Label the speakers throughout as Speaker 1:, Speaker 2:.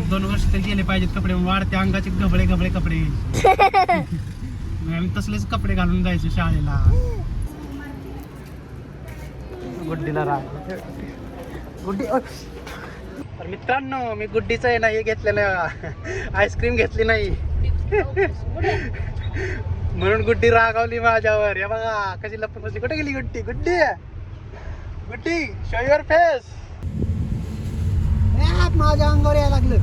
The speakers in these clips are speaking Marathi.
Speaker 1: एक दोन वर्ष तरी गेले पाहिजेत कपडे वाढते अंगाचे गबळे गबळे कपडे. आम्ही तसलेच कपडे घालून जायचो शाळेला. गुड्डीला राग. गुड्डी. तर मित्रांनो मी गुड्डीचं आहे ना हे घेतलेलं आईस्क्रीम घेतली नाही. म्हणून गुड्डी रागावली माझ्यावर. हे बघा कशी लपून बसली. कुठे गेली Guddi? Guddi! Guddi show your face माझ्या अंगावर यायला लागलं.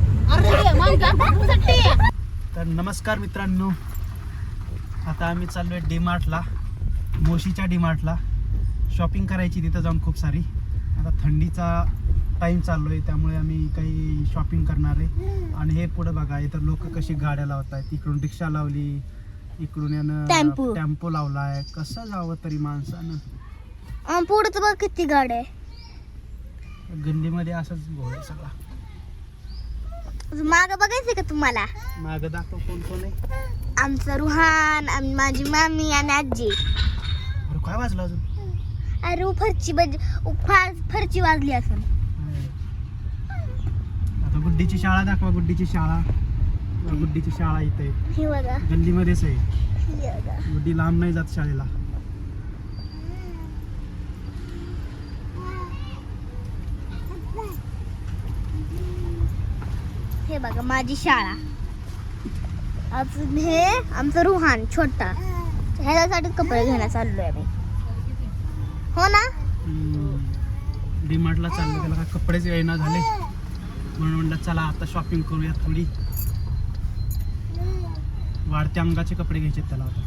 Speaker 1: तर नमस्कार मित्रांनो. आता आम्ही चाललोय डी मार्टला मोशीच्या डी मार्टला शॉपिंग करायची तिथं जाऊन खूप सारी. आता थंडीचा टाईम चाललो आहे त्यामुळे आम्ही काही शॉपिंग करणार आहे. आणि हे पुढे बघा इथं लोक कशी गाड्या लावत आहेत इकडून रिक्षा लावली इकडून यानं
Speaker 2: टेम्पो.
Speaker 1: टेम्पो लावलाय. कसं जावं तरी माणसानं.
Speaker 2: पुढे तर बघ किती गाड्या आहे.
Speaker 1: गल्लीमध्ये असंच घोळ आहे सगळा
Speaker 2: माग बघायचंय का तुम्हाला?
Speaker 1: मागं दाखव कोण कोण आहे.
Speaker 2: आमचं रुहान आम- माझी मामी आणि आजी.
Speaker 1: अरे काय वाजलं अजून?
Speaker 2: अरे उ फरची बज उ फार फरची वाजली असून.
Speaker 1: आता गुड्डीची शाळा दाखवा गुड्डीची शाळा. गुड्डीची शाळा इथे. आहे.
Speaker 2: हे बघा.
Speaker 1: गल्लीमध्येच आहे.
Speaker 2: हे बघा.
Speaker 1: गुड्डी लांब नाही जात शाळेला.
Speaker 2: हे बघा माझी शाळा. अजून हे आमचं रुहान छोटा. ह्याच्यासाठी कपडे घेण्यास चाललोय आम्ही हो ना?
Speaker 1: डीमार्टला चाललो त्याला काय कपडेच येईना झाले. म्हणून म्हणलं चला आता शॉपिंग करूया थोडी. वाढत्या अंगाचे कपडे घ्यायचे त्याला आता.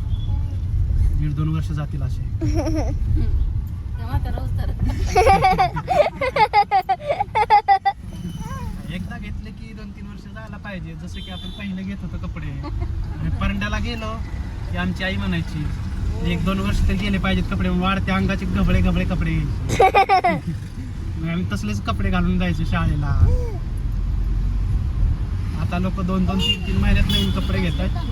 Speaker 1: दीड दोन वर्ष जातील असे एकदा घेतले की दोन तीन वर्ष जायला पाहिजे. जसं की आपण पहिले घेत होतो कपडे. आणि परंड्याला गेलो की आमची आई म्हणायची एक दोन वर्ष तरी गेले पाहिजेत कपडे वाढत्या अंगाचे घबळे घबळे कपडे. आम्ही तसलेच कपडे घालून जायचो शाळेला. आता लोक दोन दोन तीन तीन महिन्यात नवीन कपडे घेतात.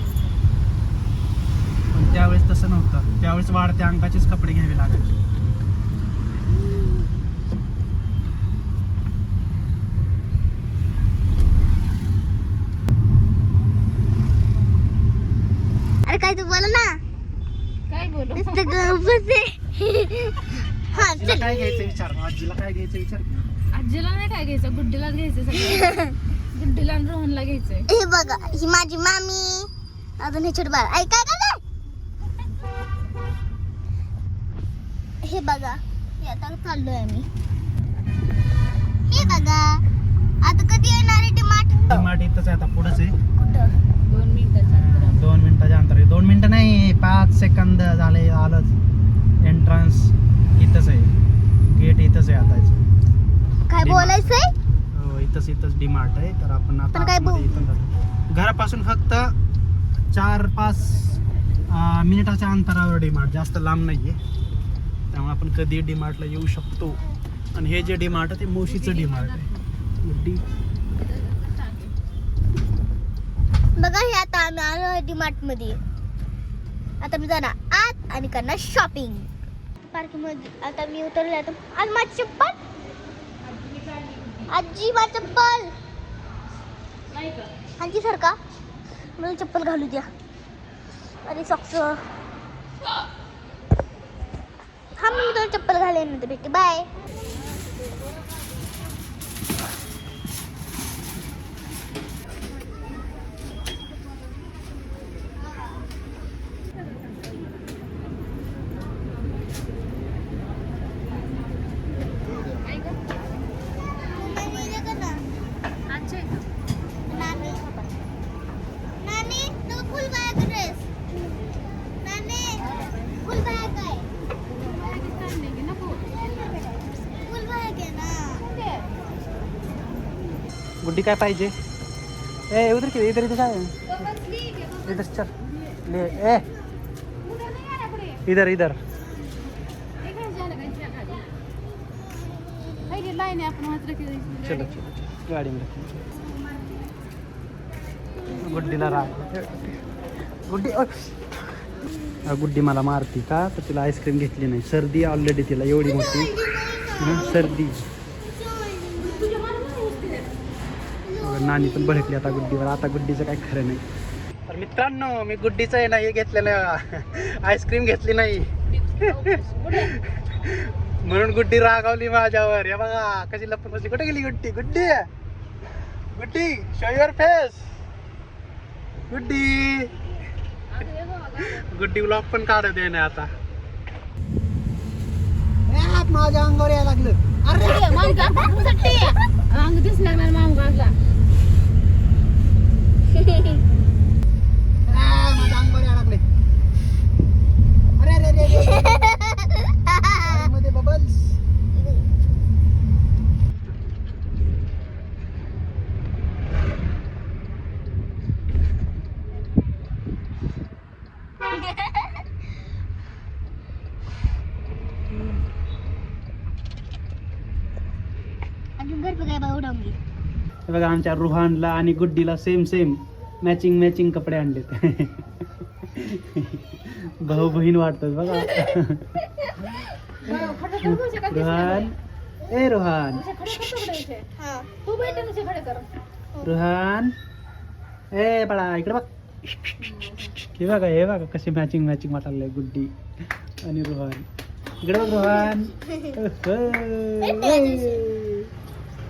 Speaker 1: पण त्यावेळेस तसं नव्हतं. त्यावेळेस वाढत्या अंगाचेच कपडे घ्यावे लागायचे
Speaker 2: अरे काय तू बोल ना
Speaker 3: काय बोलू
Speaker 2: नुसतं गप्प बसे. हा
Speaker 1: आजीला
Speaker 2: चल.
Speaker 1: काय घ्यायचं विचार आजीला काय घ्यायचं विचार?
Speaker 3: आजीला नाही काय घ्यायचं? गुड्डीलाच घ्यायचं सगळं. गुड्डीला आणि रोहनला घ्यायचंय.
Speaker 2: हे बघा ही माझी मामी. अजून हे छोट बाळ. ऐ काय काय हे बघा हे आता चाललोय आम्ही. हे बघा आता कधी येणार आहे टमाट
Speaker 1: माठ इथंच आहे आता पुढंच आहे.
Speaker 2: कुठं?
Speaker 3: दोन मिनिटाच्या अंतरावर.
Speaker 1: दोन मिनिटाच्या अंतर दोन मिनिटं नाही पाच सेकंद झाले आलंच. एंट्रन्स इथंच आहे. गेट इथंच आहे आता.
Speaker 2: काय. बोलायचंय?
Speaker 1: हो, इथंच इथंच डीमार्ट आहे. तर आपण आता इथून. घरापासून फक्त चार पाच मिनिटाच्या अंतरावर डीमार्ट जास्त लांब नाही आहे त्यामुळे आपण कधी डीमार्टला येऊ शकतो. आणि हे जे डीमार्ट आहे ते मोशीचं डीमार्ट आहे. डी
Speaker 2: बघा हे आता आम्ही आलो डीमार्टमध्ये. आता मी जाणार आत आणि करणार शॉपिंग पार्किंगमध्ये आता मी उतरले आता. आणि माझी चप्पल? आजी माझी चप्पल. आजी सर का? मला चप्पल घालू द्या. अरे सॉक्स हा मी तुला चप्पल घालेन भेटते. बाय
Speaker 1: गुड्डी काय पाहिजे? ए उधर की इधर इधर काय इधर चल. ले ए. इधर इधर. चलो चलो गाडी गाडीमध्ये गुड्डीला राग गुड्डी गुड्डी मला मारती का? तर तिला आईस्क्रीम घेतली नाही. सर्दी ऑलरेडी तिला एवढी मोठी. सर्दी. नानी पण भडकली आता गुड्डीवर. आता गुड्डीचं काय खरं नाही. तर मित्रांनो मी गुड्डीचं आहे ना हे घेतलेलं आईस्क्रीम घेतली नाही. म्हणून गुड्डी रागावली माझ्यावर. हे बघा कशी लपून बसली. कुठे गेली Guddi? Guddi! Guddi show your face Guddi! Guddi blog पण काढत आहे ना आता. माझ्या अंगावर यायला लागलं.
Speaker 3: अरे माम काढण्यासाठी अंग दिसणार मला माम काढला
Speaker 1: माझ्या अंगावर यायला लागले अरे अरे अरे, अरे मध्ये बबल्स
Speaker 2: अजून घर काय बा उडवली
Speaker 1: हे बघा आमच्या रुहानला आणि गुड्डीला सेम सेम मॅचिंग मॅचिंग कपडे आणलेत. भाऊ बहीण वाटतात बघा. रुहान. ए रुहान.
Speaker 2: हा.
Speaker 1: रुहान. ए बाळा इकडे बघ. हे बघा हे बघा कसे मॅचिंग मॅचिंग वाटायला गुड्डी आणि रुहान. इकडे बघ रुहान.